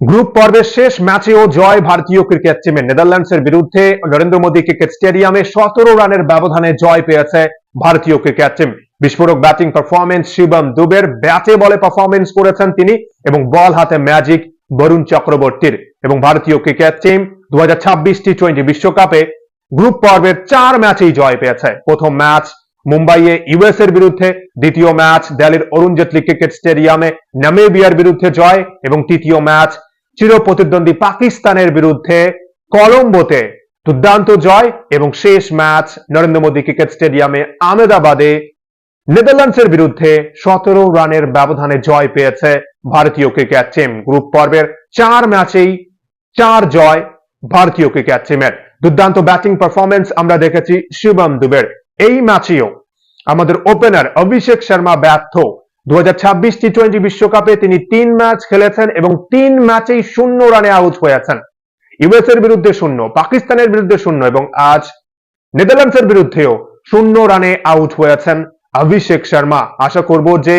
Group পর্বের শেষ ম্যাচেও জয় ভারতীয় ক্রিকেট টিমের নেদারল্যান্ডসের বিরুদ্ধে নরেন্দ্র মোদী ক্রিকেট স্টেডিয়ামে সতেরো রানের ব্যবধানে জয় পেয়েছে ভারতীয় ক্রিকেট টিম। বিস্ফোরক ব্যাটিং পারফরমেন্স শিবম দুবের ব্যাটে বলে পারফরমেন্স করেছেন তিনি এবং বল হাতে ম্যাজিক বরুণ চক্রবর্তীর। এবং ভারতীয় ক্রিকেট টিম দু হাজার ছাব্বিশ টি টোয়েন্টি বিশ্বকাপে গ্রুপ পর্বের চার ম্যাচেই জয় পেয়েছে। প্রথম ম্যাচ মুম্বাইয়ে ইউএস এর বিরুদ্ধে, দ্বিতীয় ম্যাচ দিল্লির অরুণ জেটলি ক্রিকেট স্টেডিয়ামে নামিবিয়ার বিরুদ্ধে জয় এবং তৃতীয় ম্যাচ চিরপ্রতিদ্বন্দ্বী পাকিস্তানের বিরুদ্ধে কলম্বোতে দুর্দান্ত জয় এবং শেষ ম্যাচ নরেন্দ্র মোদী ক্রিকেট স্টেডিয়ামে আহমেদাবাদে নেদারল্যান্ডসের বিরুদ্ধে সতেরো রানের ব্যবধানে জয় পেয়েছে ভারতীয় ক্রিকেট টিম। গ্রুপ পর্বের চার ম্যাচেই চার জয় ভারতীয় ক্রিকেট টিমের। দুর্দান্ত ব্যাটিং পারফরমেন্স আমরা দেখেছি শিবম দুবের। এই ম্যাচেও আমাদের ওপেনার অভিষেক শর্মা ব্যর্থ দু হাজার ছাব্বিশ টি টোয়েন্টি বিশ্বকাপে তিনি তিন ম্যাচ খেলেছেন এবং তিন ম্যাচেই শূন্য রানে আউট হয়েছেন। ইউএস এর বিরুদ্ধে শূন্য, পাকিস্তানের বিরুদ্ধে শূন্য এবং আজ নেদারল্যান্ডসের বিরুদ্ধেও শূন্য রানে আউট হয়েছেন অভিষেক শর্মা। আশা করব যে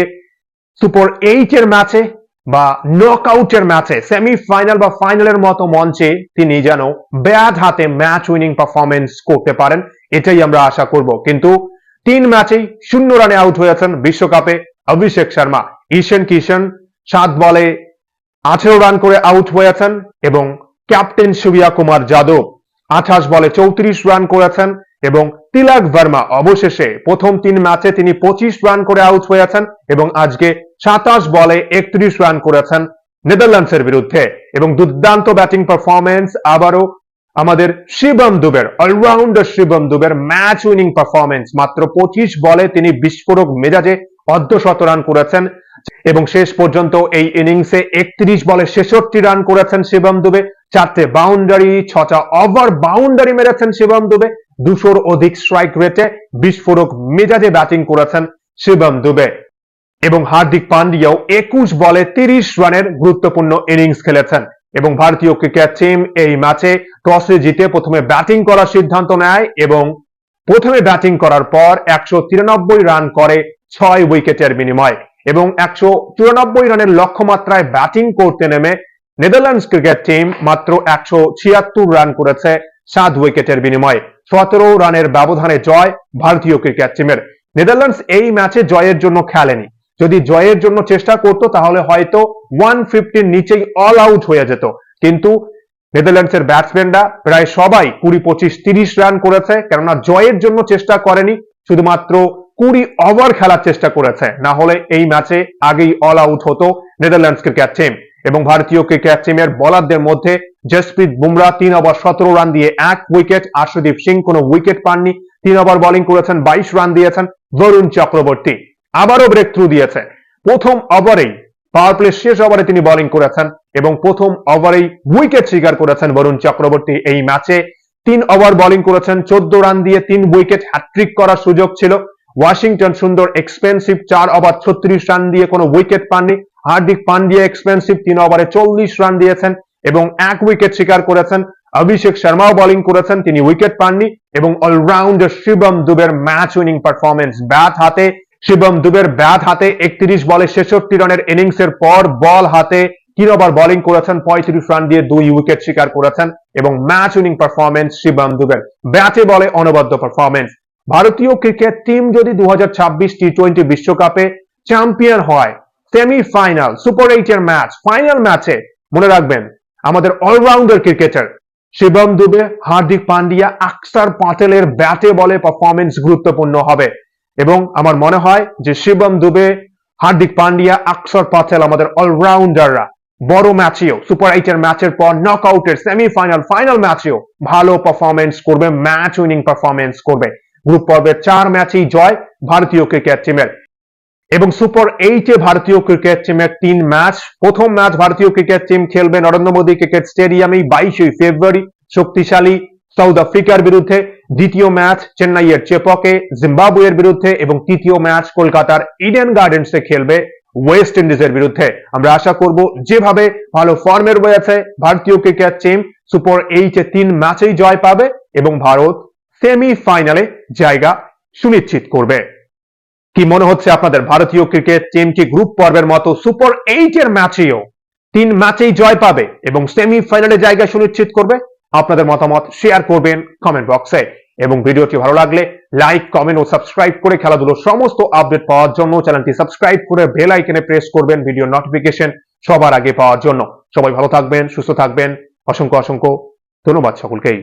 সুপার এইট এর ম্যাচে বা নক আউটের ম্যাচে, সেমিফাইনাল বা ফাইনালের মতো মঞ্চে তিনি যেন ব্যাট হাতে ম্যাচ উইনিং পারফরমেন্স করতে পারেন, এটাই আমরা আশা করব। কিন্তু তিন ম্যাচেই শূন্য রানে আউট হয়েছেন বিশ্বকাপে অভিষেক শর্মা, ঈশান কিষণ, সাত বলে আঠেরো রান করে আউট হয়েছেন এবং ক্যাপ্টেন সুবিয়া কুমার যাদব আঠাশ বলে চৌত্রিশ রান করেছেন এবং তিলক ভার্মা অবশেষে প্রথম তিন ম্যাচে তিনি পঁচিশ রান করে আউট হয়েছেন এবং আজকে সাতাশ বলে একত্রিশ রান করেছেন নেদারল্যান্ডসের বিরুদ্ধে এবং দুর্দান্ত ব্যাটিং পারফরমেন্স আবারও আমাদের শিবম দুবের, অলরাউন্ডার শিবম দুবের ম্যাচ উইনিং পারফরমেন্স মাত্র পঁচিশ বলে তিনি বিস্ফোরক মেজাজে অর্ধশত রান করেছেন এবং শেষ পর্যন্ত এই ইনিংসে একত্রিশ বলে ছেষট্টি রান করেছেন শিবম দুবে। চারটে বাউন্ডারি, ছটা ওভার বাউন্ডারি মেরেছেন শিবম দুবে। দুশোর অধিক স্ট্রাইক রেটে বিস্ফোরক মেজাজে ব্যাটিং করেছেন শিবম দুবে। এবং হার্দিক পান্ডিয়াও একুশ বলে তিরিশ রানের গুরুত্বপূর্ণ ইনিংস খেলেছেন। এবং ভারতীয় ক্রিকেট টিম এই ম্যাচে টসে জিতে প্রথমে ব্যাটিং করার সিদ্ধান্ত নেয় এবং প্রথমে ব্যাটিং করার পর একশো তিরানব্বই রান করে ছয় উইকেটের বিনিময় এবং একশো চুরানব্বই রানের লক্ষ্যমাত্রায় ব্যাটিং করতে নেমে নেদারল্যান্ডস ক্রিকেট টিম মাত্র একশো ছিয়াত্তর রান করেছে সাত উইকেটের বিনিময়ে। সতেরো রানের ব্যবধানে জয় ভারতীয় ক্রিকেট টিমের। নেদারল্যান্ডস এই ম্যাচে জয়ের জন্য খেলেনি। যদি জয়ের জন্য চেষ্টা করতো, তাহলে হয়তো ওয়ান ফিফটির নিচেই অল আউট হয়ে যেত। কিন্তু নেদারল্যান্ডসের ব্যাটসম্যানরা প্রায় সবাই কুড়ি পঁচিশ তিরিশ রান করেছে, কেননা জয়ের জন্য চেষ্টা করেনি। শুধুমাত্র কুড়ি ওভার খেলার চেষ্টা করেছে। না হলে এই ম্যাচে আগেই অল আউট হতো নেদারল্যান্ডস ক্রিকেট টিম এবং ভারতীয় ক্রিকেট টিমের বলারদের মধ্যে জসপ্রীত বুমরা তিন ওভার সতেরো রান দিয়ে এক উইকেট আশুদীপ সিং কোনো উইকেট পাননি, তিন ওভার বোলিং করেছেন, বাইশ রান দিয়েছেন বরুণ চক্রবর্তী। আবারও ব্রেক থ্রু দিয়েছে। প্রথম ওভারেই পাওয়ার প্লে শেষ ওভারে তিনি বোলিং করেছেন এবং প্রথম ওভারেই উইকেট শিকার করেছেন বরুণ চক্রবর্তী এই ম্যাচে তিন ওভার বোলিং করেছেন, চোদ্দ রান দিয়ে তিন উইকেট হ্যাট্রিক করার সুযোগ ছিল। ওয়াশিংটন সুন্দর এক্সপেন্সিভ চার ওভার ছত্রিশ রান দিয়ে কোনো উইকেট পাননি। হার্দিক পান্ডিয়া এক্সপেন্সিভ তিন ওভারে চল্লিশ রান দিয়েছেন এবং এক উইকেট শিকার করেছেন। অভিষেক শর্মাও বোলিং করেছেন, তিনি উইকেট পাননি এবং অলরাউন্ডার শিবম দুবের ম্যাচ উইনিং পারফরমেন্স ব্যাট হাতে, শিবম দুবের ব্যাট হাতে একত্রিশ বলে ছেষট্টি রানের ইনিংসের পর বল হাতে তিন ওভার বোলিং করেছেন, পঁয়ত্রিশ রান দিয়ে দুই উইকেট শিকার করেছেন এবং ম্যাচ উইনিং পারফরমেন্স শিবম দুবের। ব্যাটে বলে অনবদ্য পারফরমেন্স ভারতীয় ক্রিকেট টিম যদি দু হাজার ছাব্বিশ টি টোয়েন্টি বিশ্বকাপে চ্যাম্পিয়ন হয়, সেমিফাইনাল, সুপার এইট এর ম্যাচ, ফাইনাল ম্যাচে মনে রাখবেন, আমাদের অলরাউন্ডার ক্রিকেটার শিবম দুবে, হার্দিক পান্ডিয়া আকসার পাটেলের ব্যাটে বলে পারফরমেন্স গুরুত্বপূর্ণ হবে। এবং আমার মনে হয় যে শিবম দুবে, হার্দিক পান্ডিয়া আকসর পাটেল আমাদের অলরাউন্ডাররা। বড় ম্যাচেও, সুপার এইট এর ম্যাচের পর নক আউটের সেমিফাইনাল ফাইনাল ম্যাচেও ভালো পারফরমেন্স করবে ম্যাচ উইনিং পারফরমেন্স করবে। গ্রুপ পর্বের চার ম্যাচেই জয় ভারতীয় ক্রিকেট টিমের। এবং সুপার এইটে ভারতীয় ক্রিকেট টিমের তিন ম্যাচ। প্রথম ম্যাচ ভারতীয় ক্রিকেট টিম খেলবে নরেন্দ্র মোদী ক্রিকেট স্টেডিয়ামে বাইশে ফেব্রুয়ারি। শক্তিশালী সাউথ আফ্রিকার বিরুদ্ধে। দ্বিতীয় ম্যাচ চেন্নাইয়ের চেপকে, জিম্বাবুয়ের বিরুদ্ধে এবং তৃতীয় ম্যাচ কলকাতার ইডেন গার্ডেন্সে খেলবে ওয়েস্ট ইন্ডিজের বিরুদ্ধে। আমরা আশা করব যেভাবে ভালো ফর্মের রয়েছে ভারতীয় ক্রিকেট টিম, সুপার এইটে তিন ম্যাচেই জয় পাবে এবং ভারত সেমিফাইনালে জায়গা সুনিশ্চিত করবে। কি মনে হচ্ছে আপনাদের? ভারতীয় ক্রিকেট টিম কি গ্রুপ পর্বের মতো সুপার এইট এর ম্যাচেও তিন ম্যাচেই জয় পাবে এবং সেমিফাইনালে জায়গা সুনিশ্চিত করবে? আপনাদের মতামত শেয়ার করবেন কমেন্ট বক্সে এবং ভিডিওটি ভালো লাগলে লাইক কমেন্ট ও সাবস্ক্রাইব করে খেলাধুলোর সমস্ত আপডেট পাওয়ার জন্য চ্যানেলটি সাবস্ক্রাইব করে বেল আইকনে প্রেস করবেন ভিডিও নোটিফিকেশন সবার আগে পাওয়ার জন্য। সবাই ভালো থাকবেন, সুস্থ থাকবেন। অসংখ্য অসংখ্য ধন্যবাদ সকলকেই।